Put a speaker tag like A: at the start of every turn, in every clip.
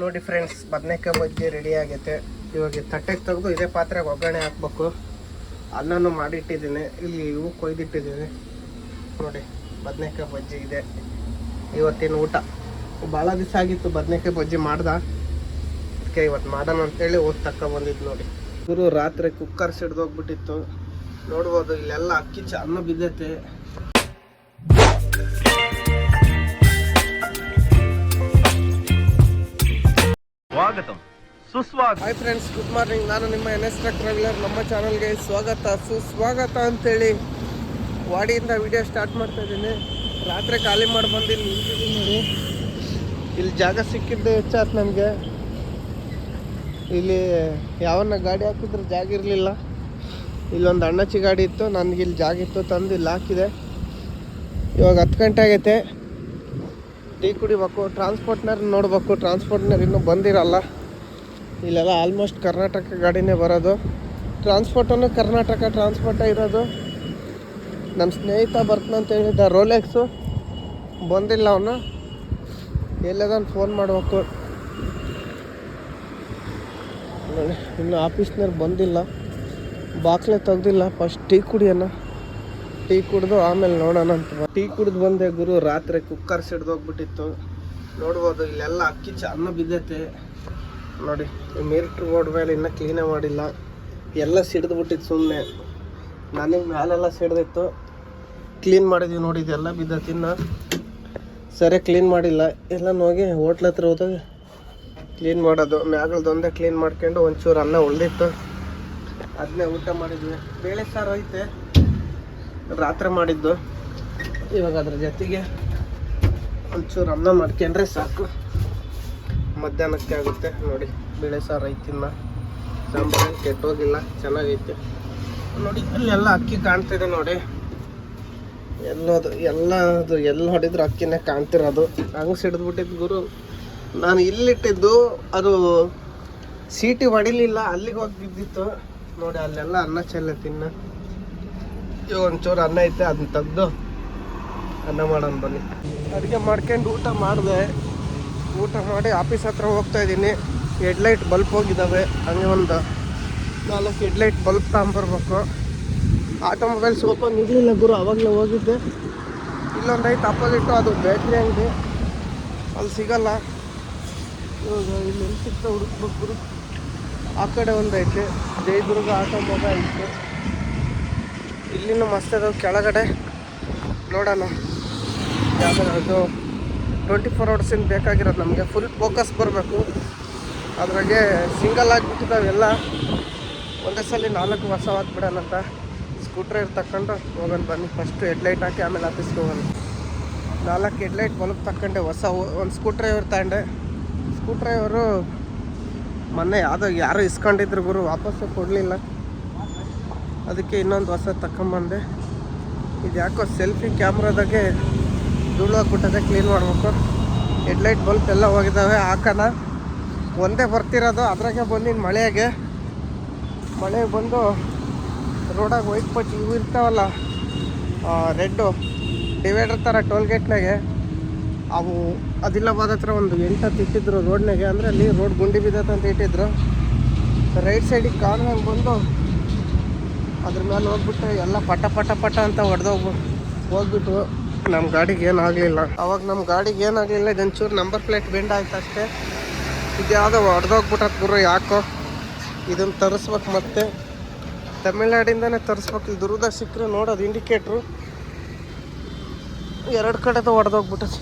A: ನೋಡಿ ಫ್ರೆಂಡ್ಸ್ ಬದನೆಕಾಯಿ ಬಜ್ಜಿ ರೆಡಿ ಆಗೈತೆ. ಇವಾಗ ತಟ್ಟೆಗೆ ತೆಗೆದು ಇದೇ ಪಾತ್ರೆಗೆ ಒಗ್ಗರಣೆ ಹಾಕ್ಬೇಕು. ಅನ್ನನೂ ಮಾಡಿಟ್ಟಿದ್ದೀನಿ. ಇಲ್ಲಿ ಇವು ಕೊಯ್ದಿಟ್ಟಿದ್ದೀನಿ. ನೋಡಿ, ಬದನೆಕಾಯಿ ಬಜ್ಜಿ ಇದೆ. ಇವತ್ತಿನ ಊಟ. ಭಾಳ ದಿವಸ ಆಗಿತ್ತು ಬದನೆಕಾಯಿ ಬಜ್ಜಿ ಮಾಡ್ದ. ಅದಕ್ಕೆ ಇವತ್ತು ಮಾಡೋಣ ಅಂತೇಳಿ ಹೋಗಿ ತಕ್ಕ ಬಂದಿದ್ದು ನೋಡಿ. ಇವರು ರಾತ್ರಿ ಕುಕ್ಕರ್ ಸಿಡ್ದೋಗ್ಬಿಟ್ಟಿತ್ತು ನೋಡ್ಬೋದು ಇಲ್ಲೆಲ್ಲ ಅಕ್ಕಿ ಚೆನ್ನ ಬಿದ್ದೈತೆ.
B: ಸ್ವಾಗತಂ. ಸುಸ್ವಾಗತ.
A: ಹಾಯ್ ಫ್ರೆಂಡ್ಸ್ ಗುಡ್ ಮಾರ್ನಿಂಗ್ ನಾನು ನಿಮ್ಮ ಎನ್ ಎಸ್ ಟ್ರಾವೆಲರ್ ನಮ್ಮ ಚಾನಲ್ಗೆ ಸ್ವಾಗತ. ಸುಸ್ವಾಗತ ಅಂತೇಳಿ ವಾಡಿಯಿಂದ ವಿಡಿಯೋ ಸ್ಟಾರ್ಟ್ ಮಾಡ್ತಾ ಇದ್ದೀನಿ. ರಾತ್ರಿ ಖಾಲಿ ಮಾಡಿ ಬಂದು ಇಲ್ಲಿ ನೋಡಿ ಇಲ್ಲಿ ಜಾಗ ಸಿಕ್ಕಿದ್ದು ಹೆಚ್ಚಾಯ್ತು ನಮಗೆ. ಇಲ್ಲಿ ಯಾವನ್ನ ಗಾಡಿ ಹಾಕಿದ್ರೆ ಜಾಗ ಇರಲಿಲ್ಲ. ಇಲ್ಲೊಂದು ಅಣ್ಣಚ್ಚಿ ಗಾಡಿ ಇತ್ತು. ನನಗೆ ಇಲ್ಲಿ ಜಾಗ ಇತ್ತು ತಂದು ಇಲ್ಲಿ ಹಾಕಿದೆ. ಇವಾಗ ಹತ್ತು ಗಂಟೆ ಆಗೈತೆ. ಟೀ ಕುಡಿಬೇಕು ಟ್ರಾನ್ಸ್ಪೋರ್ಟ್ನರ್ ನೋಡಬೇಕು ಟ್ರಾನ್ಸ್ಪೋರ್ಟ್ನರ್ ಇನ್ನೂ ಬಂದಿರಲ್ಲ. ಇಲ್ಲೆಲ್ಲ ಆಲ್ಮೋಸ್ಟ್ ಕರ್ನಾಟಕ ಗಾಡಿನೇ ಬರೋದು. ಟ್ರಾನ್ಸ್ಪೋರ್ಟನ್ನು ಕರ್ನಾಟಕ ಟ್ರಾನ್ಸ್ಪೋರ್ಟ ಇರೋದು. ನಮ್ಮ ಸ್ನೇಹಿತ ಅಂತ ಹೇಳಿದ್ದ ರೋಲೆಕ್ಸು ಬಂದಿಲ್ಲ ಅವನು. ಎಲ್ಲದನ್ನು ಫೋನ್ ಮಾಡಬೇಕು. ಇನ್ನು ಆಫೀಸ್ನವ್ರು ಬಂದಿಲ್ಲ. ಬಾಕ್ಲೆ ತೆಗ್ದಿಲ್ಲ ಫಸ್ಟ್ ಟೀ ಕುಡಿಯೋಣ. ಟೀ ಕುಡಿದು ಆಮೇಲೆ ನೋಡೋಣ ಅಂತ ಟೀ ಕುಡಿದು ಬಂದೆ ಗುರು, ರಾತ್ರಿ ಕುಕ್ಕರ್ ಸಿಡ್ದೋಗ್ಬಿಟ್ಟಿತ್ತು ನೋಡ್ಬೋದು, ಇಲ್ಲೆಲ್ಲ ಅಕ್ಕಿ ಚನ್ನ ಬಿದ್ದೈತೆ. ನೋಡಿ ಮೀಟ್ರ್ ಓಡ್ ಮೇಲೆ ಇನ್ನೂ ಕ್ಲೀನೇ ಮಾಡಿಲ್ಲ. ಎಲ್ಲ ಸಿಡ್ದು ಬಿಟ್ಟಿತ್ತು ಸುಮ್ಮನೆ ನನಗೆ ಮ್ಯಾಲೆಲ್ಲ ಸಿಡ್ದಿತ್ತು. ಕ್ಲೀನ್ ಮಾಡಿದ್ವಿ ನೋಡಿ, ಇದೆಲ್ಲ ಬಿದ್ದೈತಿ ಇನ್ನು. ಸರಿ ಕ್ಲೀನ್ ಮಾಡಿಲ್ಲ. ಎಲ್ಲ ಹೋಗಿ ಹೋಟ್ಲ ಹತ್ರ ಹೋದಾಗ ಕ್ಲೀನ್ ಮಾಡೋದು. ಮ್ಯಾಗಲ್ದೊಂದೇ ಕ್ಲೀನ್ ಮಾಡ್ಕೊಂಡು ಒಂಚೂರು ಅನ್ನ ಉಳ್ದಿತ್ತು. ಅದನ್ನೇ ಊಟ ಮಾಡಿದ್ವಿ. ಬೇಳೆ ಸಾರು ಐತೆ. ರಾತ್ರಿ ಮಾಡಿದ್ದು. ಇವಾಗ ಅದ್ರ ಜೊತೆಗೆ ಒಂಚೂರು ಅನ್ನ ಮಾಡ್ಕೊಂಡ್ರೆ ಸಾಕು. ಮಧ್ಯಾಹ್ನಕ್ಕೆ ಆಗುತ್ತೆ. ನೋಡಿ, ಬೇಳೆ ಸಾರು ಐತಿನ್ನ ಸಾಂಬಾರು ಕೆಟ್ಟೋಗಿಲ್ಲ, ಚೆನ್ನಾಗೈತೆ. ನೋಡಿ ಅಲ್ಲೆಲ್ಲ ಅಕ್ಕಿ ಕಾಣ್ತಿದೆ ನೋಡಿ. ಎಲ್ಲದು ಎಲ್ಲದು ಎಲ್ಲಿ ಹೊಡಿದ್ರು ಅಕ್ಕಿನೇ ಕಾಣ್ತಿರೋದು. ಹಂಗೆ ಸಿಡಿದ್ಬಿಟ್ಟಿದ್ದು ಗುರು. ನಾನು ಇಲ್ಲಿಟ್ಟಿದ್ದು ಅದು ಸೀಟಿ ಹೊಡಿಲಿಲ್ಲ ಅಲ್ಲಿಗೆ ಹೋಗಿ ಬಿದ್ದಿತ್ತು ನೋಡಿ, ಅಲ್ಲೆಲ್ಲ ಅನ್ನ ಚೆಲ್ಲ ತಿನ್ನ. ಇವಾಗ ಒಂಚೂರು ಅನ್ನ ಐತೆ, ಅದನ್ನ ತೆಗ್ದು ಅನ್ನ ಮಾಡೋಣ ಬನ್ನಿ. ಅಡುಗೆ ಮಾಡ್ಕೊಂಡು ಊಟ ಮಾಡಿದೆ. ಊಟ ಮಾಡಿ ಆಫೀಸ್ ಹತ್ರ ಹೋಗ್ತಾ ಇದ್ದೀನಿ. ಹೆಡ್ಲೈಟ್ ಬಲ್ಪ್ ಹೋಗಿದ್ದಾವೆ ಹಂಗೆ ಒಂದು ನಾಲ್ಕು ಹೆಡ್ಲೈಟ್ ಬಲ್ಪ್ ತಗೊಂಬರ್ಬೇಕು. ಆಟೋಮೊಬೈಲ್ ಸ್ವಲ್ಪ ಇರಲಿಲ್ಲ ಗುರು, ಅವಾಗಲೇ ಹೋಗಿದ್ದೆ. ಇಲ್ಲೊಂದು ಐತೆ ಅಪೋಸಿಟ್ಟು ಅದು ಬ್ಯಾಟ್ರಿ ಅಂಗಡಿ. ಅಲ್ಲಿ ಸಿಗಲ್ಲ. ಇವಾಗ ಇಲ್ಲಿ ಸಿಗ್ತಾ ಹುಡುಕ್ಬೇಕು ಗುರು. ಆ ಕಡೆ ಒಂದು ಐತೆ. ಜಯದುರ್ಗ ಆಟೋಮೊಬೈಲ್ ಐತೆ. ಇಲ್ಲಿನೂ ಮಸ್ತ್ ಅದಾವೆ. ಕೆಳಗಡೆ ನೋಡೋಣ. ಅದು ಟ್ವೆಂಟಿ ಫೋರ್ ಅವರ್ಸಿಂದ ಬೇಕಾಗಿರೋದು ನಮಗೆ. ಫುಲ್ ಫೋಕಸ್ ಬರಬೇಕು. ಅದ್ರಾಗೆ ಸಿಂಗಲ್ ಆಗಿಬಿಟ್ಟಿದ್ದಾವೆಲ್ಲ ಒಂದೇ ಸಲ ನಾಲ್ಕು ಹೊಸ ಹಾಕ್ಬಿಡೋಣಂತ ಸ್ಕೂಟ್ರೈರ್ ತಗೊಂಡು ಹೋಗೋಣ ಬನ್ನಿ. ಫಸ್ಟು ಹೆಡ್ಲೈಟ್ ಹಾಕಿ ಆಮೇಲೆ ಆಫೀಸ್ಗೆ ಹೋಗೋಣ. ನಾಲ್ಕು ಹೆಡ್ಲೈಟ್ ಬಲ್ಬ್ ತಗೊಂಡೆ ಹೊಸ ಒಂದು ಸ್ಕೂ ಡ್ರೈವರ್ ತಗೊಂಡೆ. ಸ್ಕೂಟ್ರೈವರು ಮೊನ್ನೆ ಯಾವುದೋ ಯಾರೋ ಇಸ್ಕೊಂಡಿದ್ರು ಗುರು, ವಾಪಸ್ಸು ಕೊಡಲಿಲ್ಲ. ಅದಕ್ಕೆ ಇನ್ನೊಂದು ಹೊಸ ತಗೊಂಬಂದೆ ಇದು ಯಾಕೋ ಸೆಲ್ಫಿ ಕ್ಯಾಮ್ರಾದಾಗೆ ಧೂಳು ಹಾಕ್ಬಿಟ್ಟದೆ ಕ್ಲೀನ್ ಮಾಡಬೇಕು. ಹೆಡ್ಲೈಟ್ ಬಲ್ಪ್ ಎಲ್ಲ ಹೋಗಿದ್ದಾವೆ ಹಾಕೋಣ. ಒಂದೇ ಬರ್ತಿರೋದು, ಅದ್ರಾಗೆ ಬಂದಿನ ಮಳೆಗೆ. ಮಳೆಗೆ ಬಂದು ರೋಡಾಗ ವೈಟ್ ಪಟ್ಟಿ ಇವು ಇರ್ತಾವಲ್ಲ ರೆಡ್ಡು ಡಿವೈಡರ್ ಥರ ಟೋಲ್ಗೇಟ್ನಾಗೆ, ಅವು ಅದಿಲ್ಲಬಾದ ಹತ್ರ ಒಂದು ಎಂಟತ್ತು ಇಟ್ಟಿದ್ರು ರೋಡ್ನಾಗೆ ಅಂದರೆ ಅಲ್ಲಿ ರೋಡ್ ಗುಂಡಿ ಬಿದ್ದತ್ತಂತ ಇಟ್ಟಿದ್ರು. ರೈಟ್ ಸೈಡಿಗೆ ಕಾಣಂಗೆ ಬಂದು ಅದ್ರ ಮೇಲೆ ಹೋಗ್ಬಿಟ್ಟು ಎಲ್ಲ ಪಟ ಪಟ ಪಟ ಅಂತ ಹೊಡೆದೋಗ್ಬು ಹೋಗ್ಬಿಟ್ಟು ನಮ್ಮ ಗಾಡಿಗೆ ಏನಾಗಲಿಲ್ಲ ಅವಾಗ ನಮ್ಮ ಗಾಡಿಗೆ ಏನಾಗಲಿಲ್ಲ ಇದೊಂಚೂರು ನಂಬರ್ ಪ್ಲೇಟ್ ಬೆಂಡ್ ಆಯ್ತು ಅಷ್ಟೇ. ಇದು ಯಾವುದೋ ಹೊಡೆದೋಗ್ಬಿಟ್ಟತ್ ಗುರು ಯಾಕೋ. ಇದನ್ನು ತರಿಸ್ಬೇಕು ಮತ್ತೆ. ತಮಿಳ್ನಾಡಿಂದನೇ ತರಿಸ್ಬೇಕು. ಇಲ್ಲಿ ಸಿಕ್ಕರೆ ನೋಡೋದು ಇಂಡಿಕೇಟ್ರು ಎರಡು ಕಡೆದು ಹೊಡೆದೋಗ್ಬಿಟ್ಟೈತಿ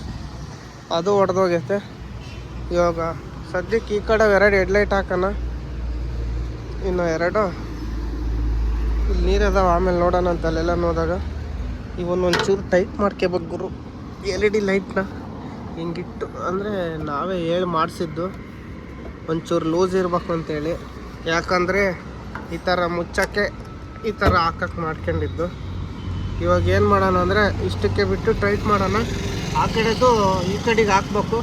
A: ಅದು ಹೊಡೆದೋಗೈತೆ. ಇವಾಗ ಸದ್ಯಕ್ಕೆ ಈ ಕಡೆ ಎರಡು ಹೆಡ್ಲೈಟ್ ಹಾಕೋಣ. ಇನ್ನು ಎರಡು. ಇಲ್ಲಿ ನೀರದಾವ ಆಮೇಲೆ ನೋಡೋಣ ಅಂತ ಅಲ್ಲೆಲ್ಲ ನೋಡಿದಾಗ ಇವನ್ ಒಂಚೂರು ಟೈಟ್ ಮಾಡ್ಕೋಬೇಕು ಗುರು. ಎಲ್ ಇ ಡಿ ಲೈಟ್ನ ಹಿಂಗಿಟ್ಟು, ಅಂದರೆ ನಾವೇ ಹೇಳಿ ಮಾಡಿಸಿದ್ದು ಒಂಚೂರು ಲೂಸ್ ಇರಬೇಕು ಅಂತೇಳಿ. ಯಾಕಂದರೆ ಈ ಥರ ಮುಚ್ಚಕ್ಕೆ ಈ ಥರ ಹಾಕಕ್ಕೆ ಮಾಡ್ಕೊಂಡಿದ್ದು. ಇವಾಗ ಏನು ಮಾಡೋಣ ಅಂದರೆ ಇಷ್ಟಕ್ಕೆ ಬಿಟ್ಟು ಟೈಟ್ ಮಾಡೋಣ. ಆ ಕಡೆದು ಈ ಕಡೆಗೆ ಹಾಕ್ಬೇಕು.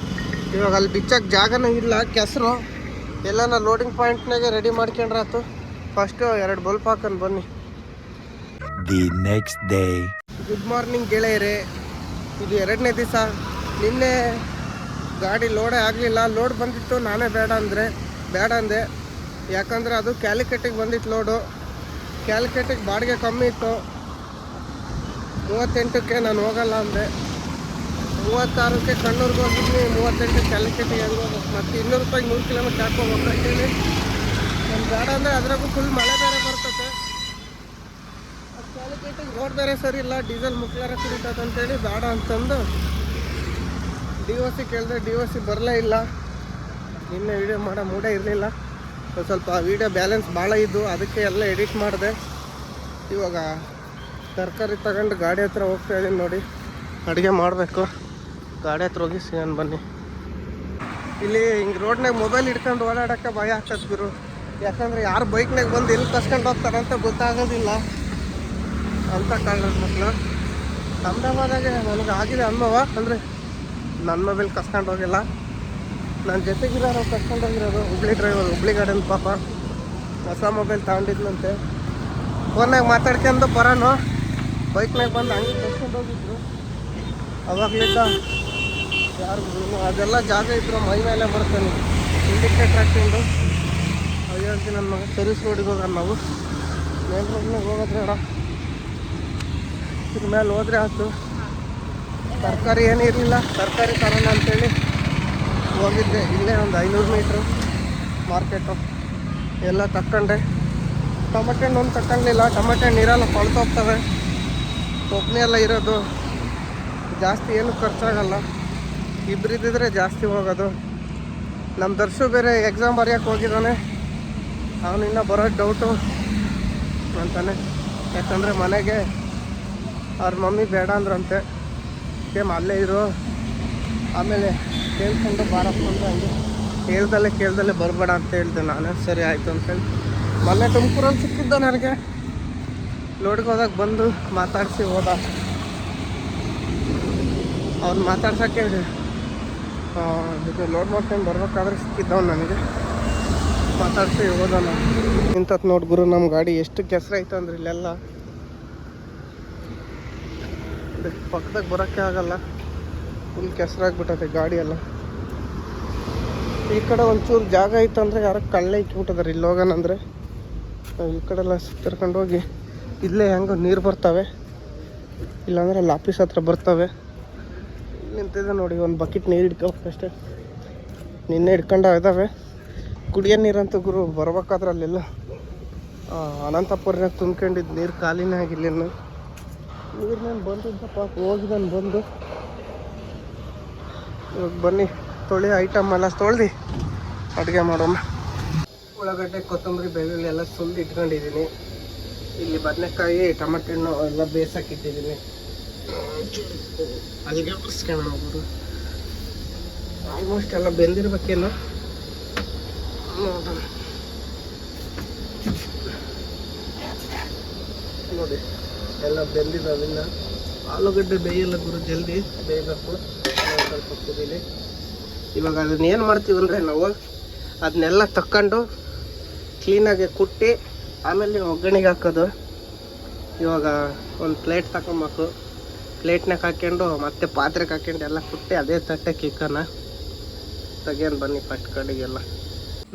A: ಇವಾಗ ಅಲ್ಲಿ ಬಿಚ್ಚಕ್ಕೆ ಜಾಗನೂ ಇಲ್ಲ, ಕೆಸರು. ಎಲ್ಲನ ಲೋಡಿಂಗ್ ಪಾಯಿಂಟ್ನಾಗೆ ರೆಡಿ ಮಾಡ್ಕೊಂಡ್ರಾತು. ಫಸ್ಟು ಎರಡು ಬಲ್ಪ್ ಹಾಕೊಂಡು ಬನ್ನಿ.
B: The next day
A: good morning ಗೆಳೆಯರೆ. ಇದು ಎರಡನೇ ದಿವಸ. ನಿನ್ನೆ ಗಾಡಿ ಲೋಡೇ ಆಗಲಿಲ್ಲ. ಲೋಡ್ ಬಂದಿತ್ತು. ನಾನೇ ಬೇಡ ಅಂದರೆ, ಬೇಡ ಅಂದೆ. ಯಾಕಂದರೆ ಅದು ಕ್ಯಾಲಿಕೆಟಿಗೆ ಬಂದಿತ್ತು ಲೋಡು ಕ್ಯಾಲಿಕಟ್ಟಿಗೆ ಬಾಡಿಗೆ ಕಮ್ಮಿ ಇತ್ತು. ಮೂವತ್ತೆಂಟಕ್ಕೆ ನಾನು ಹೋಗಲ್ಲ ಅಂದೆ. ಮೂವತ್ತಾರಕ್ಕೆ ಕಣ್ಣೂರಿಗೆ ಹೋಗಿದ್ವಿ. ಮೂವತ್ತೆಂಟು ಕ್ಯಾಲಿಕಟ್ಟಿಗೆ ಹೆಂಗೆ ಹೋಗ್ಬೇಕು? ಮತ್ತು ಇನ್ನೂರು ರೂಪಾಯಿ ನೂರು ಕಿಲೋಮೀಟ್ರ್ ಹಾಕೋಬೇಕು ಅಂತೇಳಿ ನಾನು ಬೇಡ ಅಂದರೆ ಅದ್ರಾಗೂ ಫುಲ್ ಮಳೆ ಬೇರೆ ರೋಡ್ ಸರ್, ಇಲ್ಲ, ಡೀಸೆಲ್ ಮುಕ್ಲಾರ ಕುಡಿತದಂತೇಳಿ ಬೇಡ ಅಂತಂದು ಡಿ ಒ ಸಿ ಕೇಳಿದೆ, ಡಿ ಒ ಸಿ ಬರಲೇ ಇಲ್ಲ. ನಿನ್ನೆ ವೀಡಿಯೋ ಮಾಡೋ ಮೂಡೇ ಇರಲಿಲ್ಲ. ಸ್ವಲ್ಪ ವೀಡಿಯೋ ಬ್ಯಾಲೆನ್ಸ್ ಭಾಳ ಇದ್ದು ಅದಕ್ಕೆ ಎಲ್ಲ ಎಡಿಟ್ ಮಾಡಿದೆ. ಇವಾಗ ತರಕಾರಿ ತಗೊಂಡು ಗಾಡಿ ಹತ್ರ ಹೋಗ್ತಾ ಇದ್ದೀನಿ ನೋಡಿ. ಅಡುಗೆ ಮಾಡಬೇಕು. ಗಾಡಿ ಹತ್ರ ಹೋಗಿ ಸಿಗೋಣ ಬನ್ನಿ. ಇಲ್ಲಿ ಹಿಂಗೆ ರೋಡ್ನಾಗ ಮೊಬೈಲ್ ಹಿಡ್ಕೊಂಡು ಓಡಾಡೋಕ್ಕೆ ಭಯ ಆಗ್ತದೆ ಗುರು. ಯಾಕಂದರೆ ಯಾರು ಬೈಕ್ನಾಗ ಬಂದು ಎಲ್ಲಿ ಕಸ್ಕೊಂಡು ಹೋಗ್ತಾರಂತ ಗೊತ್ತಾಗೋದಿಲ್ಲ. ಅಂತ ಕಾಂಗ್ರೆಸ್ ಮಕ್ಕಳು ಅಹಮದಾಬಾದಾಗ ನನಗೆ ಆಗಿದೆ ಅನುಭವ. ಅಂದರೆ ನನ್ನ ಮೊಬೈಲ್ ಕಸ್ಕೊಂಡು ಹೋಗಿಲ್ಲ. ನನ್ನ ಜೊತೆಗಿರೋರು ಕಸ್ಕೊಂಡು ಹೋಗಿರೋದು ಹುಬ್ಳಿ ಡ್ರೈವರ್ ಹುಬ್ಳಿ ಗಾರ್ಡನ್ ಪಾಪ. ಹೊಸ ಮೊಬೈಲ್ ತಗೊಂಡಿದ್ನಂತೆ. ಫೋನಾಗ ಮಾತಾಡ್ಕೊಂಡು ಬರೋನು. ಬೈಕ್ನಾಗ ಬಂದು ಹಂಗೆ ಕಸ್ಕೊಂಡು ಹೋಗಿದ್ರು. ಅವಾಗಲಿದ್ದ ಯಾರು ಅದೆಲ್ಲ ಜಾಗ ಇದ್ರು ಮೈ ಮೇಲೆ ಬರ್ತಾನೆ ಇಂಡಿಕೇಟ್ರ್ ಹಾಕ್ಕೊಂಡು. ಹೇಳ್ತೀನಿ ನನ್ನ ಮಗ ಸರ್ವಿಸ್ ರೋಡಿಗೆ ಹೋಗೋಣ ನಾವು. ಮೇನ್ ರೋಡ್ನಾಗ ಇದ್ರ ಮೇಲೆ ಹೋದ್ರೆ ಆಯ್ತು. ತರಕಾರಿ ಏನೂ ಇರಲಿಲ್ಲ. ತರಕಾರಿ ತರೋಣ ಅಂತೇಳಿ ಹೋಗಿದ್ದೆ. ಇಲ್ಲೇ ಒಂದು ಐನೂರು ಮೀಟ್ರು ಮಾರ್ಕೆಟು. ಎಲ್ಲ ತಕ್ಕಂಡೆ. ಟೊಮೆಟೆ ಹಣ್ಣು ತಗೊಂಡಿಲ್ಲ ಟೊಮೆಟೆ ಇರಲ್ಲ ಕೊಳ್ತೋಗ್ತವೆ ಒಬ್ಬನೇ ಎಲ್ಲ ಇರೋದು. ಜಾಸ್ತಿ ಏನು ಖರ್ಚಾಗಲ್ಲ. ಇಬ್ಬರಿದ್ದಿದ್ರೆ ಜಾಸ್ತಿ ಹೋಗೋದು. ನಮ್ಮ ದರ್ಶು ಬೇರೆ ಎಕ್ಸಾಮ್ ಬರೆಯೋಕ್ಕೆ ಹೋಗಿದ್ದಾನೆ ಅವನಿನ್ನ ಬರೋ ಡೌಟು ಅಂತಾನೆ. ಯಾಕಂದರೆ ಮನೆಗೆ ಅವ್ರ ಮಮ್ಮಿ ಬೇಡ ಅಂದ್ರಂತೆ. ಸೇಮ್ ಅಲ್ಲೇ ಇರು. ಆಮೇಲೆ ಕೇಳ್ಕೊಂಡು ಅಂತ ಹಂಗೆ ಕೇಳ್ದಲ್ಲೇ ಕೇಳ್ದಲ್ಲೇ ಬರಬೇಡ ಅಂತ ಹೇಳ್ದೆ ನಾನು. ಸರಿ, ಆಯಿತು ಅಂತೇಳಿ ಮೊನ್ನೆ ತುಮಕೂರಲ್ಲಿ ಸಿಕ್ಕಿದ್ದ ನನಗೆ. ಲೋಡ್ಗೆ ಹೋದಾಗ ಬಂದು ಮಾತಾಡಿಸಿ ಹೋದ. ಅವ್ನು ಮಾತಾಡ್ಸೋಕ್ಕೆ ಇದು ಲೋಡ್ ಮಾಡ್ಕೊಂಡು ಬರ್ಬೇಕಾದ್ರೆ ಸಿಕ್ಕಿದ್ದವ್ನು ನನಗೆ. ಮಾತಾಡಿಸಿ ಹೋದ ನಾನು. ಇಂಥದ್ದು ನೋಡಿ ಗುರು ನಮ್ಮ ಗಾಡಿ ಎಷ್ಟು ಕೆಸರೈತೆ ಅಂದ್ರೆ ಇಲ್ಲೆಲ್ಲ. ಪಕ್ಕದಾಗ ಬರೋಕ್ಕೆ ಆಗಲ್ಲ. ಫುಲ್ ಕೆಸರಾಗ್ಬಿಟ್ಟೈತೆ ಗಾಡಿ ಎಲ್ಲ. ಈ ಕಡೆ ಒಂಚೂರು ಜಾಗ ಇತ್ತು ಅಂದರೆ ಯಾರೋ ಕಳ್ಳೆ ಇಕ್ಬಿಟ್ಟಿದಾರೆ ಇಲ್ಲಿ ಹೋಗೋಣ ಅಂದರೆ. ಈ ಕಡೆ ಎಲ್ಲ ಸುತ್ತರ್ಕೊಂಡು ಹೋಗಿ ಇಲ್ಲೇ ಹೆಂಗೋ ನೀರು ಬರ್ತವೆ. ಇಲ್ಲಾಂದ್ರೆ ಅಲ್ಲಿ ಆಫೀಸ್ ಹತ್ರ ಬರ್ತವೆ. ನಿಂತಿದೆ ನೋಡಿ, ಒಂದು ಬಕೆಟ್ ನೀರು ಇಟ್ಕೋಬೇಕಷ್ಟೇ ನಿನ್ನೆ ಹಿಡ್ಕೊಂಡು ಇದ್ದಾವೆ ಕುಡಿಯೋ ನೀರಂತೂ ಗುರು ಬರ್ಬೇಕಾದ್ರೆ ಅಲ್ಲೆಲ್ಲ. ಅನಂತಪುರನಾಗ ತುಂಬ್ಕೊಂಡಿದ್ದು ನೀರು ಖಾಲಿನೇ ಆಗಿಲ್ಲ ಇನ್ನು ನಾನು ಪಾಪ ಹೋಗಿದ್ದಾನೆ ಬಂದು. ಇವಾಗ ಬನ್ನಿ, ತೊಳಿ ಐಟಮ್ ಎಲ್ಲ ತೊಳ್ದು, ಅಡುಗೆ ಮಾಡೋಣ. ಉಳ್ಳಾಗಡ್ಡೆ, ಕೊತ್ತಂಬರಿ, ಬೆಳ್ಳುಳ್ಳಿ ಎಲ್ಲ ಸುಲ್ದು ಇಟ್ಕೊಂಡಿದ್ದೀನಿ. ಇಲ್ಲಿ ಬದನೆಕಾಯಿ, ಟೊಮೆಟೊ ಹಣ್ಣು ಎಲ್ಲ ಬೇಯಿಸಕ್ಕಿಟ್ಟಿದ್ದೀನಿ ಅಲ್ಲಿಗೆ ಬರ್ಸ್ಕೊಳ್ಳೋಣ ಹೋಗ್ಬೋದು ಆಲ್ಮೋಸ್ಟ್ ಎಲ್ಲ ಬೆಂದಿರ್ಬೇಕೇನು. ನೋಡಿ. ಎಲ್ಲ ಬೆಂದಿದ್ದಾವಿಲ್ಲ ಆಲೂಗಡ್ಡೆ ಬೇಯಲ್ಲ ಗುರು, ಜಲ್ದಿ ಬೇಯಬೇಕು. ಸ್ವಲ್ಪ ಕುದೀಲಿ ಇವಾಗ ಅದನ್ನ ಏನು ಮಾಡ್ತೀವಿ ಅಂದರೆ ನಾವು ಅದನ್ನೆಲ್ಲ ತಕ್ಕೊಂಡು ಕ್ಲೀನಾಗಿ ಕುಟ್ಟಿ ಆಮೇಲೆ ಒಗ್ಗರಣೆಗೆ ಹಾಕೋದು. ಇವಾಗ ಒಂದು ಪ್ಲೇಟ್ ತಗೊಂಬೇಕು. ಪ್ಲೇಟ್ನಾಗ ಹಾಕ್ಕೊಂಡು ಮತ್ತೆ ಪಾತ್ರೆಗೆ ಹಾಕ್ಕೊಂಡು ಎಲ್ಲ ಕುಟ್ಟಿ ಅದೇ ತಟ್ಟೆಗೆ ಇಕ್ಕನ. ತೆಗಿಯೋಣ ಬನ್ನಿ ಫಸ್ಟ್ ಕಡೆಗೆಲ್ಲ.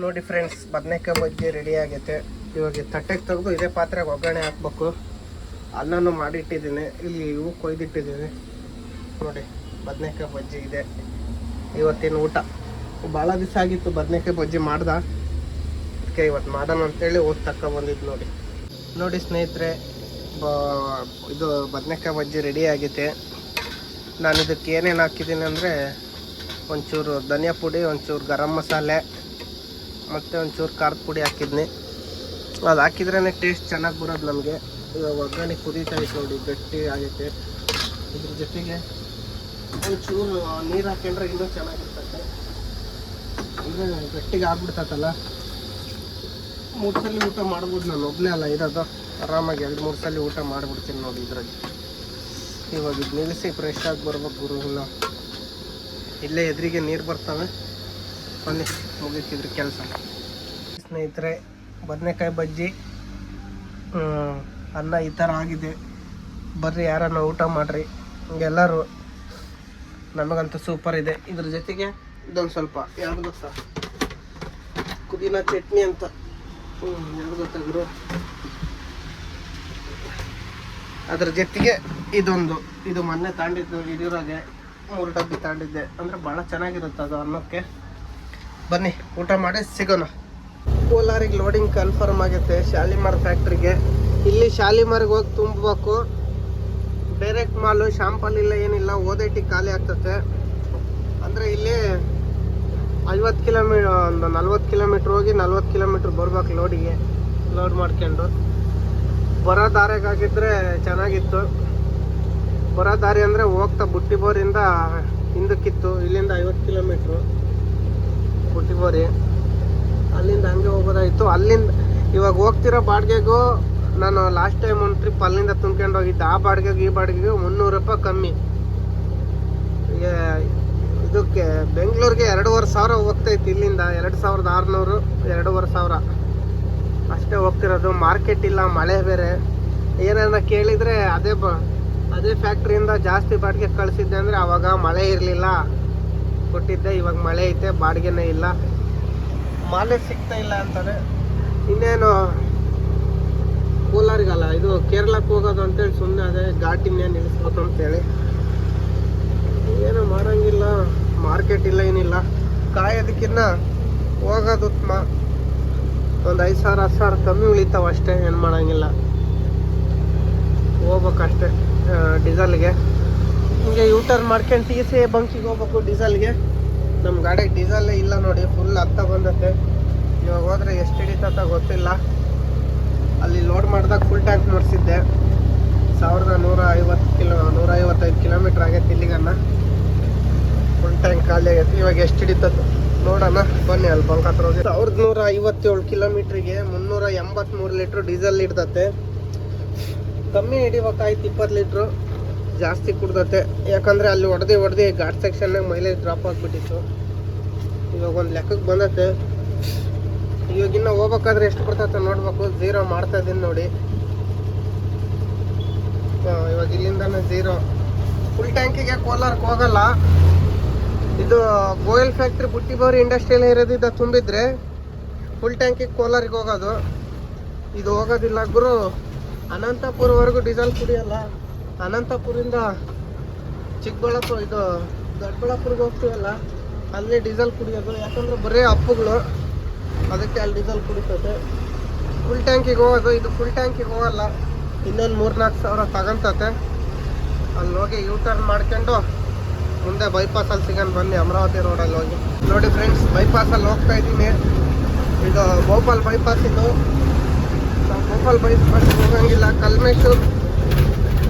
A: ನೋಡಿ ಫ್ರೆಂಡ್ಸ್ ಬದನೆಕಾಯಿ ಬಜ್ಜಿ ರೆಡಿ ಆಗೈತೆ. ಇವಾಗ ತಟ್ಟೆಗೆ ತೆಗೆದು ಇದೇ ಪಾತ್ರೆಗೆ ಒಗ್ಗರಣೆ ಹಾಕ್ಬೇಕು. ಅನ್ನನೂ ಮಾಡಿಟ್ಟಿದ್ದೀನಿ. ಇಲ್ಲಿ ಇವು ಕೊಯ್ದಿಟ್ಟಿದ್ದೀನಿ. ನೋಡಿ, ಬದನೆಕಾಯಿ ಬಜ್ಜಿ ಇದೆ. ಇವತ್ತಿನ ಊಟ. ಭಾಳ ದಿವಸ ಆಗಿತ್ತು ಬದನೆಕಾಯಿ ಬಜ್ಜಿ ಮಾಡ್ದ. ಅದಕ್ಕೆ ಇವತ್ತು ಮಾಡೋಣ ಅಂತೇಳಿ ಹೋಗಿ ಬಂದಿದ್ದು ನೋಡಿ. ನೋಡಿ ಸ್ನೇಹಿತರೆ ಇದು ಬದನೆಕಾಯಿ ಬಜ್ಜಿ ರೆಡಿ ಆಗಿದೆ ನಾನು ಇದಕ್ಕೆ ಏನೇನು ಹಾಕಿದ್ದೀನಿ ಅಂದರೆ, ಒಂಚೂರು ಧನಿಯಾ ಪುಡಿ, ಒಂಚೂರು ಗರಂ ಮಸಾಲೆ, ಮತ್ತು ಒಂಚೂರು ಖಾರದ ಪುಡಿ ಹಾಕಿದ್ನಿ. ಅದು ಹಾಕಿದ್ರೇ ಟೇಸ್ಟ್ ಚೆನ್ನಾಗಿ ಬರೋದು ನಮಗೆ. ಒಗ್ಗರಣೆ ಕುದೀತಾ ನೋಡಿ ಗಟ್ಟಿ ಆಗುತ್ತೆ ಇದ್ರ ಜೊತೆಗೆ ಒಂಚೂರು ನೀರು ಹಾಕೊಂಡ್ರೆ ಇನ್ನೂ ಚೆನ್ನಾಗಿರ್ತದೆ ಅಂದರೆ ಗಟ್ಟಿಗೆ ಆಗ್ಬಿಡ್ತೈತಲ್ಲ. ಮೂರು ಸಲ ಊಟ ಮಾಡ್ಬೋದು ನಾನು ಒಬ್ಬನೇ ಅಲ್ಲ, ಇರೋದು. ಆರಾಮಾಗಿ ಎರಡು ಮೂರು ಸಲ ಊಟ ಮಾಡಿಬಿಡ್ತೀನಿ ನೋಡಿ ಇದ್ರಲ್ಲಿ. ಇವಾಗ ಇದು ನಿಲ್ಲಿಸಿ ಫ್ರೆಶ್ ಆಗಿ ಬರ್ಬೇಕು ಗುರು, ಇನ್ನು. ಇಲ್ಲೇ ಎದುರಿಗೆ ನೀರು ಬರ್ತವೆ. ಬನ್ನಿ ಮುಗೀತಿದ್ರು ಕೆಲಸ. ಸ್ನೇಹಿತರೆ, ಬದನೆಕಾಯಿ ಬಜ್ಜಿ ಅನ್ನ ಈ ಥರ ಆಗಿದೆ. ಬರ್ರಿ ಯಾರನ್ನ ಊಟ ಮಾಡ್ರಿ. ಎಲ್ಲರೂ ನಮಗಂತೂ ಸೂಪರ್ ಇದೆ. ಇದ್ರ ಜೊತೆಗೆ ಇದೊಂದು ಸ್ವಲ್ಪ ಯಾವ್ದು ಗೊತ್ತಾ? ಪುದೀನ ಚಟ್ನಿ ಅಂತ. ಹ್ಞೂ ಯಾವ್ದು ಗೊತ್ತಾ ಗುರು? ಅದ್ರ ಜೊತೆಗೆ ಇದೊಂದು. ಇದು ಮೊನ್ನೆ ತಾಂಡಿದ್ದು ಹಿರಿಯೂರಾಗೆ ಮೂರು ಡಬ್ಬಿ ತಾಂಡಿದ್ದೆ. ಅಂದರೆ ಭಾಳ ಚೆನ್ನಾಗಿರುತ್ತೆ ಅದು ಅನ್ನಕ್ಕೆ. ಬನ್ನಿ, ಊಟ ಮಾಡಿ ಸಿಗೋಣ. ಕೋಲಾರಿಗೆ ಲೋಡಿಂಗ್ ಕನ್ಫರ್ಮ್ ಆಗುತ್ತೆ. ಶಾಲಿಮಾರ್ ಫ್ಯಾಕ್ಟ್ರಿಗೆ ಇಲ್ಲಿ ಶಾಲಿಮಾರ್ಗೆ ಹೋಗಿ ತುಂಬಬೇಕು. ಡೈರೆಕ್ಟ್ ಮಾಲು ಶಾಂಪಲ್ ಇಲ್ಲ, ಏನಿಲ್ಲ ಓದೈಟಿ ಖಾಲಿ ಆಗ್ತತೆ. ಅಂದರೆ ಇಲ್ಲಿ ಐವತ್ತು ಕಿಲೋಮೀ, ಒಂದು ನಲ್ವತ್ತು ಕಿಲೋಮೀಟ್ರ್ ಹೋಗಿ ನಲ್ವತ್ತು ಕಿಲೋಮೀಟ್ರ್ ಬರ್ಬೇಕು ಲೋಡಿಗೆ ಲೋಡ್ ಮಾಡ್ಕೊಂಡು. ಬರೋ ದಾರಿಗಾಗಿದ್ರೆ ಚೆನ್ನಾಗಿತ್ತು. ಬರೋ ದಾರಿ ಅಂದರೆ ಹೋಗ್ತಾ ಬುಟ್ಟಿಬೋರಿಂದ ಹಿಂದಕ್ಕಿತ್ತು. ಇಲ್ಲಿಂದ ಐವತ್ತು ಕಿಲೋಮೀಟ್ರು ಬುಟ್ಟಿಬೋರಿ ಅಲ್ಲಿಂದ ಹಂಗೆ ಹೋಗೋದಾಯಿತು. ಅಲ್ಲಿಂದ ಇವಾಗ ಹೋಗ್ತಿರೋ ಬಾಡಿಗೆಗೂ ನಾನು ಲಾಸ್ಟ್ ಟೈಮ್ ಒಂದು ಟ್ರಿಪ್ ಅಲ್ಲಿಂದ ತುಂಬ್ಕೊಂಡು ಹೋಗಿದ್ದೆ ಆ ಬಾಡಿಗೆಗೆ ಈ ಬಾಡಿಗೆಗೆ ಮುನ್ನೂರು ರೂಪಾಯಿ ಕಮ್ಮಿ. ಇದಕ್ಕೆ ಬೆಂಗಳೂರಿಗೆ ಎರಡೂವರೆ ಸಾವಿರ ಹೋಗ್ತೈತಿ ಇಲ್ಲಿಂದ. ಎರಡು ಸಾವಿರದ ಆರುನೂರು, ಎರಡೂವರೆ ಸಾವಿರ. ಅಷ್ಟೇ ಹೋಗ್ತಿರೋದು. ಮಾರ್ಕೆಟ್ ಇಲ್ಲ, ಮಳೆ ಬೇರೆ. ಏನಾರ ಕೇಳಿದರೆ ಅದೇ ಬ, ಅದೇ ಫ್ಯಾಕ್ಟ್ರಿಯಿಂದ ಜಾಸ್ತಿ ಬಾಡಿಗೆ ಕಳಿಸಿದ್ದೆ ಅಂದರೆ ಆವಾಗ ಮಳೆ ಇರಲಿಲ್ಲ. ಕೊಟ್ಟಿದ್ದೆ, ಇವಾಗ ಮಳೆ ಐತೆ, ಬಾಡಿಗೆನೇ ಇಲ್ಲ. ಮಾಲೆ ಸಿಗ್ತಾ ಇಲ್ಲ ಅಂತಾರೆ. ಇನ್ನೇನು? ಕೋಲಾರಿಗಲ್ಲ, ಇದು ಕೇರಳಕ್ಕೆ ಹೋಗೋದು ಅಂತೇಳಿ ಸುಮ್ಮನೆ ಅದೇ ಘಾಟಿನೇ ನಿಲ್ಲಿಸ್ಬೇಕು ಅಂತೇಳಿ. ಏನೂ ಮಾಡೋಂಗಿಲ್ಲ ಮಾರ್ಕೆಟ್ ಇಲ್ಲ, ಏನಿಲ್ಲ. ಕಾಯೋದಕ್ಕಿನ್ನ ಹೋಗೋದು ಉತ್ತಮ. ಒಂದು ಐದು ಸಾವಿರ, ಹತ್ತು ಸಾವಿರ ಕಮ್ಮಿ ಉಳಿತಾವ ಅಷ್ಟೇ, ಏನು ಮಾಡೋಂಗಿಲ್ಲ. ಹೋಗ್ಬೇಕಷ್ಟೇ ಡೀಸೆಲ್ಗೆ. ಹಿಂಗೆ ಯೂ ಟರ್ನ್ ಮಾಡ್ಕೊಂಡು ಟಿ ಸಿ ಬಂಕಿಗೆ ಹೋಗ್ಬೇಕು ಡೀಸೆಲ್ಗೆ. ನಮ್ಮ ಗಾಡಿಗೆ ಡೀಸೆಲ್ಲೇ ಇಲ್ಲ ನೋಡಿ ಫುಲ್ ಹತ್ತ ಬಂದತ್ತೆ ಇವಾಗ ಹೋದರೆ ಎಷ್ಟು ಹಿಡಿತತ್ತ ಗೊತ್ತಿಲ್ಲ. ಅಲ್ಲಿ ಲೋಡ್ ಮಾಡಿದಾಗ ಫುಲ್ ಟ್ಯಾಂಕ್ ಮಾಡಿಸಿದ್ದೆ ಸಾವಿರದ ನೂರ ಐವತ್ತು ಕಿಲೋ, ನೂರ ಐವತ್ತೈದು ಕಿಲೋಮೀಟ್ರ್ ಆಗೈತೆ ಇಲ್ಲಿಗನ್ನ ಫುಲ್ ಟ್ಯಾಂಕ್ ಖಾಲಿ ಆಗೈತೆ. ಇವಾಗ ಎಷ್ಟು ಹಿಡಿತತ್ತು ನೋಡೋಣ. ಬನ್ನಿ ಅಲ್ಲಿ ಹತ್ರ ಹೋಗಿ. ಸಾವಿರದ ನೂರ ಐವತ್ತೇಳು ಕಿಲೋಮೀಟ್ರಿಗೆ ಮುನ್ನೂರ ಎಂಬತ್ತ್ಮೂರು ಲೀಟ್ರ್ ಡೀಸೆಲ್ ಹಿಡ್ದತ್ತೆ. ಕಮ್ಮಿ ಹಿಡಿಬೇಕಾಯ್ತು ಇಪ್ಪತ್ತು ಲೀಟ್ರು ಜಾಸ್ತಿ ಕುಡ್ದತ್ತೆ. ಯಾಕಂದರೆ ಅಲ್ಲಿ ಹೊಡೆದು ಹೊಡೆದು ಘಾಟ್ ಸೆಕ್ಷನ್ನಾಗ ಮೈಲೇಜ್ ಡ್ರಾಪ್ ಆಗಿಬಿಟ್ಟಿತ್ತು. ಇವಾಗ ಒಂದು ಲೆಕ್ಕಕ್ಕೆ ಬಂದತ್ತೆ. ಇವಾಗ ಇನ್ನು ಹೋಗ್ಬೇಕಾದ್ರೆ ಎಷ್ಟು ಬರ್ತೈತೆ ನೋಡ್ಬೇಕು. ಝೀರೋ ಮಾಡ್ತಾ ಇದ್ದೀನಿ ನೋಡಿ. ಇವಾಗ ಇಲ್ಲಿಂದಾನೆ ಝೀರೋ ಫುಲ್ ಟ್ಯಾಂಕಿಗೆ ಕೋಲಾರಕ್ಕೆ ಹೋಗಲ್ಲ. ಇದು ಗೋಯಲ್ ಫ್ಯಾಕ್ಟ್ರಿ ಬುಟ್ಟಿಬೋರಿ ಇಂಡಸ್ಟ್ರಿಯಲ್ ಇರೋದಿದ್ದ ತುಂಬಿದ್ರೆ ಫುಲ್ ಟ್ಯಾಂಕಿಗೆ ಕೋಲಾರಿಗೆ ಹೋಗೋದು. ಇದು ಹೋಗೋದಿಲ್ಲ ಗುರು. ಅನಂತಪುರವರೆಗೂ ಡೀಸೆಲ್ ಕುಡಿಯಲ್ಲ. ಅನಂತಪುರಿಂದ ಚಿಕ್ಕಬಳ್ಳಾಪುರ ಇದು ದೊಡ್ಡಬಳ್ಳಾಪುರಿಗೆ ಹೋಗ್ತೀವಲ್ಲ, ಅಲ್ಲಿ ಡೀಸೆಲ್ ಕುಡಿಯೋದು. ಯಾಕಂದ್ರೆ ಬರೀ ಅಪ್ಪುಗಳು ಅದಕ್ಕೆ ಅಲ್ಲಿ ಡೀಸೆಲ್ ಕುಡಿತದೆ. ಫುಲ್ ಟ್ಯಾಂಕಿಗೆ ಹೋಗೋದು, ಇದು ಫುಲ್ ಟ್ಯಾಂಕಿಗೆ ಹೋಗಲ್ಲ. ಇನ್ನೊಂದು ಮೂರ್ನಾಲ್ಕು ಸಾವಿರ ತಗೊಂತತೆ. ಅಲ್ಲಿ ಹೋಗಿ ಯೂ ಟರ್ನ್ ಮಾಡ್ಕೊಂಡು ಮುಂದೆ ಬೈಪಾಸಲ್ಲಿ ಸಿಗೋಣ ಬನ್ನಿ, ಅಮರಾವತಿ ರೋಡಲ್ಲಿ ಹೋಗಿ. ನೋಡಿ ಫ್ರೆಂಡ್ಸ್ ಬೈಪಾಸಲ್ಲಿ ಹೋಗ್ತಾ ಇದ್ದೀನಿ. ಇದು ಭೋಪಾಲ್ ಬೈಪಾಸ್ ಇದು. ನಾವು ಭೋಪಾಲ್ ಬೈಪಾಸ್ ಹೋಗಂಗಿಲ್ಲ ಕಲ್ಮೇಶ್ವರ್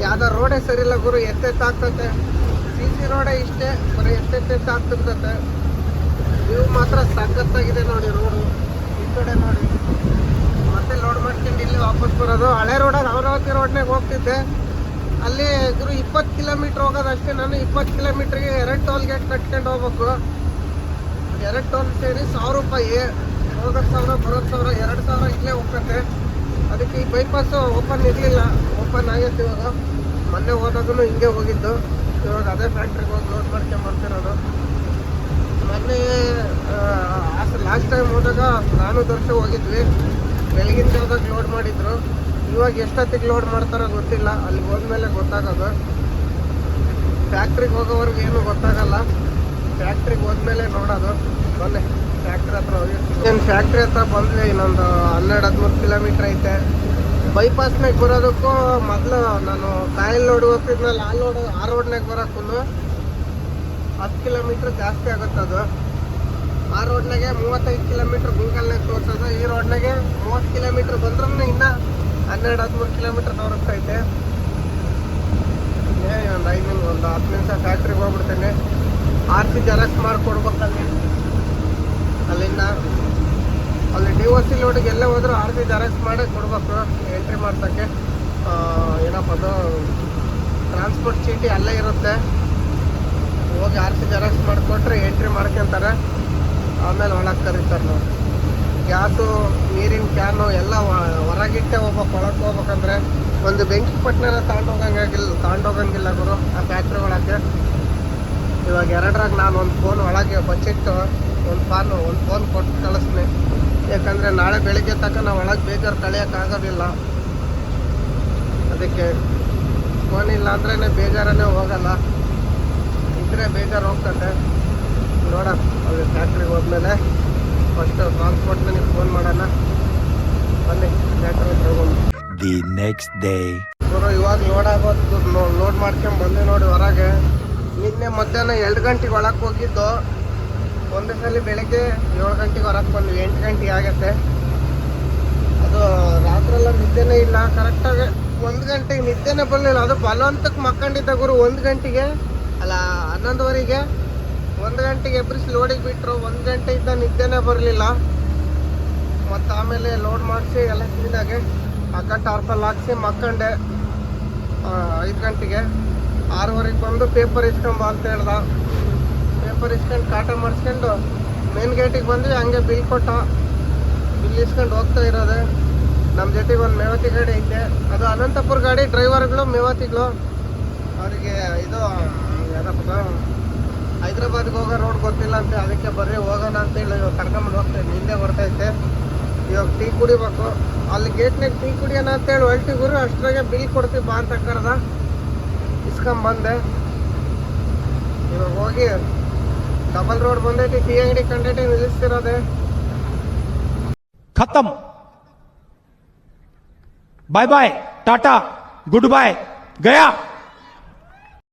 A: ಯಾವುದೋ ರೋಡೇ ಸರಿ ಇಲ್ಲ ಗುರು, ಎತ್ತೆತ್ತಾಗ್ತತೆ. ಸಿ ಸಿ ರೋಡೇ ಇಷ್ಟೇ, ಬರೀ ಎತ್ತೆತ್ತೆತ್ತಾಗ್ತಿರ್ತತೆ ವ್ಯೂ ಮಾತ್ರ ಸಖತ್ತಾಗಿದೆ ನೋಡಿ ರೋಡು ಈ ಕಡೆ ನೋಡಿ. ಮತ್ತೆ ಲೋಡ್ ಮಾಡ್ಕೊಂಡು ಇಲ್ಲಿ ವಾಪಸ್ ಬರೋದು. ಹಳೆ ರೋಡಾಗ ಅಮರಾವತಿ ರೋಡ್ನಾಗ ಹೋಗ್ತಿದ್ದೆ. ಅಲ್ಲಿ ಗುರು ಇಪ್ಪತ್ತು ಕಿಲೋಮೀಟ್ರ್ ಹೋಗೋದಷ್ಟೇ ನಾನು ಇಪ್ಪತ್ತು ಕಿಲೋಮೀಟ್ರಿಗೆ ಎರಡು ಟೋಲ್ ಗೇಟ್ ಕಟ್ಕೊಂಡು ಹೋಗ್ಬೇಕು. ಎರಡು ಟೋಲ್ ಸೇರಿ ಸಾವಿರ ರೂಪಾಯಿ. ಹೋಗೋದು ಸಾವಿರ, ಬರೋದು ಸಾವಿರ, ಎರಡು ಸಾವಿರ ಇಲ್ಲೇ ಹೋಗ್ತತೆ. ಅದಕ್ಕೆ ಈ ಬೈಪಾಸು ಓಪನ್ ಇರಲಿಲ್ಲ. ಓಪನ್ ಆಗೈತೆ ಇವಾಗ. ಮೊನ್ನೆ ಹೋದಾಗೂ ಹಿಂಗೆ ಹೋಗಿದ್ದು. ಇವಾಗ ಅದೇ ಫ್ಯಾಕ್ಟ್ರಿಗೆ ಹೋಗಿ ಲೋಡ್ ಮಾಡ್ಕೊಂಡು ಮೊನ್ನೆ ಲಾಸ್ಟ್ ಟೈಮ್ ಹೋದಾಗ ನಾನು ದರ್ಶ ಹೋಗಿದ್ವಿ. ಬೆಳಗಿನ ಜಾವದಾಗ ಲೋಡ್ ಮಾಡಿದ್ರು. ಇವಾಗ ಎಷ್ಟೊತ್ತಿಗೆ ಲೋಡ್ ಮಾಡ್ತಾರೋ ಗೊತ್ತಿಲ್ಲ. ಅಲ್ಲಿ ಹೋದ್ಮೇಲೆ ಗೊತ್ತಾಗೋದು. ಫ್ಯಾಕ್ಟ್ರಿಗೆ ಹೋಗೋವರೆಗೆ ಏನು ಗೊತ್ತಾಗಲ್ಲ. ಫ್ಯಾಕ್ಟ್ರಿಗೆ ಹೋದ್ಮೇಲೆ ನೋಡೋದು. ಮೊನ್ನೆ ಫ್ಯಾಕ್ಟ್ರಿ ಹತ್ರ ಹೋಗಿ ಏನು ಫ್ಯಾಕ್ಟ್ರಿ ಹತ್ರ ಬಂದ್ವಿ, ಇನ್ನೊಂದು ಹನ್ನೆರಡು, ಹದಿಮೂರು ಕಿಲೋಮೀಟ್ರ್ ಐತೆ. ಬೈಪಾಸ್ನಾಗ ಬರೋದಕ್ಕೂ ಮೊದಲು ನಾನು ಕಾಯಿಲ್ ಲೋಡ್ ಹೋಗ್ತಿದ್ನಲ್ಲ, ಆ ಲೋಡ್ ಆ ರೋಡ್ನಾಗ ಬರೋಕ್ಕೂ ಹತ್ತು ಕಿಲೋಮೀಟ್ರ್ ಜಾಸ್ತಿ ಆಗುತ್ತೆ ಅದು. ಆ ರೋಡ್ನಾಗೆ ಮೂವತ್ತೈದು ಕಿಲೋಮೀಟ್ರ್ ಗೂಗಲ್ನಾಗ ತೋರಿಸೋದು. ಈ ರೋಡ್ನಾಗೆ ಮೂವತ್ತು ಕಿಲೋಮೀಟ್ರ್ ಬಂದ್ರೂ ಇನ್ನೂ ಹನ್ನೆರಡು, ಹದಿಮೂರು ಕಿಲೋಮೀಟ್ರ್ ತೋರಿಸ್ತೈತೆ ಏ, ಒಂದು ಐದು ನಿಮಿಷ ಒಂದು ಹತ್ತು ನಿಮಿಷ ಫ್ಯಾಕ್ಟ್ರಿಗೆ ಹೋಗ್ಬಿಡ್ತೇನೆ. ಆರ್ ಸಿ ಜೆರಾಕ್ಸ್ ಮಾಡಿಕೊಡ್ಬೇಕಲ್ಲಿ. ಅಲ್ಲಿಂದ. ಅಲ್ಲಿ ಡಿ ಒ ಸಿ ಲೋಡಿಗೆ ಎಲ್ಲೇ ಹೋದ್ರು ಆರ್ ಸಿ ಜೆರಾಕ್ಸ್ ಮಾಡೇ ಕೊಡ್ಬೇಕು ಎಂಟ್ರಿ ಮಾಡ್ಸೋಕ್ಕೆ. ಏನಪ್ಪ ಅದು? ಟ್ರಾನ್ಸ್ಪೋರ್ಟ್ ಚೀಟಿ ಅಲ್ಲೇ ಇರುತ್ತೆ. ಹೋಗಿ ಆರ್ ಸಿ ಜೆರಾಕ್ಸ್ ಮಾಡಿಕೊಟ್ರೆ ಎಂಟ್ರಿ ಮಾಡ್ಕೊಂತಾರೆ. ಆಮೇಲೆ ಒಳಗೆ ಕರೀತಾರೆ ನಾವು ಗ್ಯಾಸು, ನೀರಿನ ಕ್ಯಾನು ಎಲ್ಲ ಹೊರಗಿಟ್ಟೆ ಹೋಗ್ಬೇಕು, ಒಳಗೆ ಹೋಗ್ಬೇಕಂದ್ರೆ ಒಂದು ಬೆಂಕಿ ಪಟ್ಟಣ ತಗೊಂಡೋಗಂಗಾಗಿಲ್ಲ ತಗೊಂಡೋಗಂಗಿಲ್ಲ ಗುರು ಆ ಫ್ಯಾಕ್ಟ್ರಿ ಒಳಗೆ. ಇವಾಗ ಎರಡರಾಗ ನಾನು ಒಂದು ಫೋನ್ ಒಳಗೆ ಬಚ್ಚಿಟ್ಟು ಒಂದು ಫಾನು ಒಂದು ಫೋನ್ ಕೊಟ್ಟು ಕಳಿಸ್ತೀನಿ. ಯಾಕಂದರೆ ನಾಳೆ ಬೆಳಿಗ್ಗೆ ತನಕ ನಾವು ಒಳಗೆ ಬೇಜಾರು ಕಳಿಯೋಕ್ಕಾಗೋದಿಲ್ಲ ಅದಕ್ಕೆ ಫೋನ್ ಇಲ್ಲ ಅಂದ್ರೇ ಬೇಜಾರನೇ ಹೋಗಲ್ಲ. ಇದ್ರೆ ಬೇಜಾರು ಹೋಗ್ತದೆ. ನೋಡೋಣ. ಅಲ್ಲಿ ಫ್ಯಾಕ್ಟ್ರಿಗೆ ಹೋದ್ಮೇಲೆ ಫಸ್ಟ್ ಟ್ರಾನ್ಸ್ಪೋರ್ಟ್ ನನಗೆ ಫೋನ್ ಮಾಡೋಣ. ಬನ್ನಿ ಫ್ಯಾಕ್ಟ್ರಿ ತಗೊಂಡು
B: ದಿ ನೆಕ್ಸ್ಟ್ ಡೇ.
A: ಗುರು ಇವಾಗ ಲೋಡ್ ಆಗೋದು ಲೋಡ್ ಮಾಡ್ಕೊಂಡು ಬಂದೆ ನೋಡಿ ಹೊರಗೆ. ನಿನ್ನೆ ಮಧ್ಯಾಹ್ನ ಎರಡು ಗಂಟೆಗೆ ಒಳಕ್ಕೆ ಹೋಗಿದ್ದು. ಒಂದೇ ಸಲ ಬೆಳಿಗ್ಗೆ ಏಳು ಗಂಟೆಗೆ ಹೊರಗೆ ಬಂದ್ವಿ. ಎಂಟು ಗಂಟೆಗೆ ಆಗತ್ತೆ. ಅದು ರಾತ್ರೆಲ್ಲ ನಿದ್ದೆನೇ ಇಲ್ಲ. ಕರೆಕ್ಟಾಗಿ ಒಂದು ಗಂಟೆಗೆ ನಿದ್ದೆನೇ ಬರಲಿಲ್ಲ. ಅದು ಬಲವಂತಕ್ಕೆ ಮಕ್ಕಂಡಿದ್ದ ಗುರು ಒಂದು ಗಂಟೆಗೆ. ಅಲ್ಲ, ಹನ್ನೊಂದುವರೆಗೆ ಒಂದು ಗಂಟೆಗೆ ಎಬ್ರಿಸಿ ಲೋಡಿಗೆ ಬಿಟ್ಟರು ಒಂದು ಗಂಟೆಯಿಂದ ನಿದ್ದೆನೇ ಬರಲಿಲ್ಲ. ಮತ್ತು ಆಮೇಲೆ ಲೋಡ್ ಮಾಡಿಸಿ ಎಲ್ಲ ಕ್ಲೀನಾಗೆ ಅಕ್ಕ ಟಾರ್ಪಲ್ ಹಾಕ್ಸಿ ಮಕ್ಕಂಡೆ ಐದು ಗಂಟೆಗೆ. ಆರೂವರೆಗೆ ಬಂದು ಪೇಪರ್ ಇಸ್ಕೊಂಬ ಅಂತ ಹೇಳ್ದ. ಪೇಪರ್ ಇಸ್ಕೊಂಡು ಕಾಟ ಮಾಡಿಸ್ಕೊಂಡು ಮೇನ್ ಗೇಟಿಗೆ ಬಂದ್ವಿ, ಹಂಗೆ ಬಿಲ್ ಕೊಟ್ಟ. ಬಿಲ್ ಇಸ್ಕೊಂಡು ಹೋಗ್ತಾ ಇರೋದೆ. ನಮ್ಮ ಜೊತೆಗೆ ಒಂದು ಮೇವತಿ ಗಾಡಿ ಐತೆ. ಅದು ಅನಂತಪುರ ಗಾಡಿ ಡ್ರೈವರ್ಗಳು ಮೇವತಿಗಳು. ಅವರಿಗೆ ಇದು ಹೈದ್ರಾಬಾದ್ಗೆ ಹೋಗೋ ರೋಡ್ ಗೊತ್ತಿಲ್ಲ ಅಂತ, ಅದಕ್ಕೆ ಬರ್ರಿ, ಹೋಗೋಣ ಅಂತೇಳಿ ಇವಾಗ ಕರ್ಕೊಂಬಂದು ಹೋಗ್ತೇನೆ ಹಿಂದೆ ಬರ್ತೈತೆ ಇವಾಗ ಟೀ ಕುಡಿಬೇಕು. ಅಲ್ಲಿ ಗೇಟ್ನಾಗ ಟೀ ಕುಡಿಯೋಣ ಅಂತ ಹೇಳಿ ಹೊಲ್ಟಿ ಗುರು ಅಷ್ಟರಾಗೆ ಬಿಲ್ ಕೊಡ್ತೀವಿ ಬಾ ಅಂತ ಕರೆದ. ಇಸ್ಕೊಂಬಂದೆ ಇವಾಗ ಹೋಗಿ ಡಬಲ್ ರೋಡ್ ಬಂದೈತಿ, ಟೀ ಅಂಗಡಿ ಕಂಡೈತಿ, ನಿಲ್ಲಿಸ್ತಿರೋದೆ.
C: ಖತಮ್ bye bye tata good bye Gaya